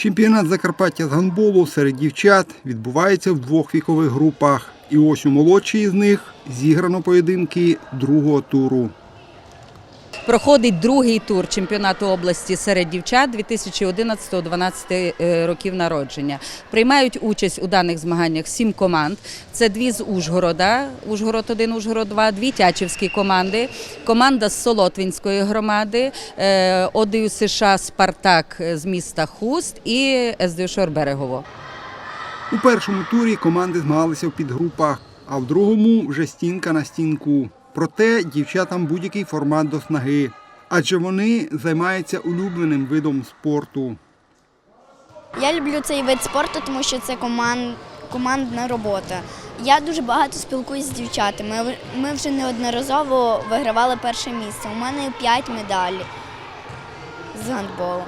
Чемпіонат Закарпаття з гандболу серед дівчат відбувається в двох вікових групах. І ось у молодшій з них зіграно поєдинки другого туру. Проходить другий тур чемпіонату області серед дівчат 2011-2012 е, років народження. Приймають участь у даних змаганнях сім команд. Це дві з Ужгорода, Ужгород 1, Ужгород 2, дві тячівські команди, команда з Солотвінської громади, е, ОДЮ США Спартак з міста Хуст і СДЮ Шор Берегово. У першому турі команди змагалися в підгрупах, а в другому вже стінка на стінку. Проте дівчатам будь-який формат до снаги, адже вони займаються улюбленим видом спорту. Я люблю цей вид спорту, тому що це команд, командна робота. Я дуже багато спілкуюся з дівчатами. Ми- вже неодноразово вигравали перше місце. У мене 5 медалей з гандболу.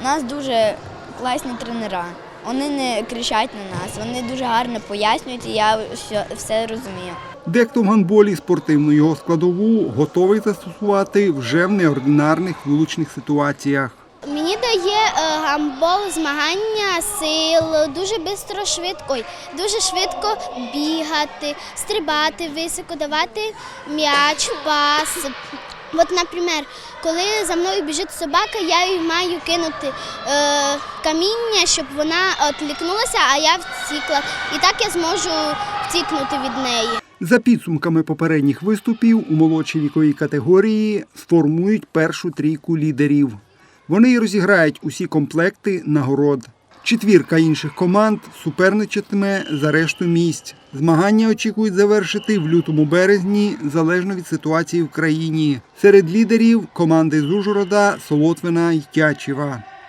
У нас дуже класні тренера. Вони не кричать на нас, вони дуже гарно пояснюють, і я все, розумію. Дехто в гандболі спортивну його складову готовий застосувати вже в неординарних вилучних ситуаціях. Мені дає е, гамбол змагання сил, дуже швидко, швидко, дуже швидко бігати, стрибати високо, давати м'яч, пас. От, наприклад, коли за мною біжить собака, я їй маю кинути е, каміння, щоб вона відлікнулася, а я втікла. І так я зможу втікнути від неї. За підсумками попередніх виступів у молодшій віковій категорії сформують першу трійку лідерів. Вони розіграють усі комплекти нагород. Четвірка інших команд суперничатиме за решту місць. Змагання очікують завершити в лютому березні, залежно від ситуації в країні. Серед лідерів команди з Ужгорода, Солотвина й Тячева.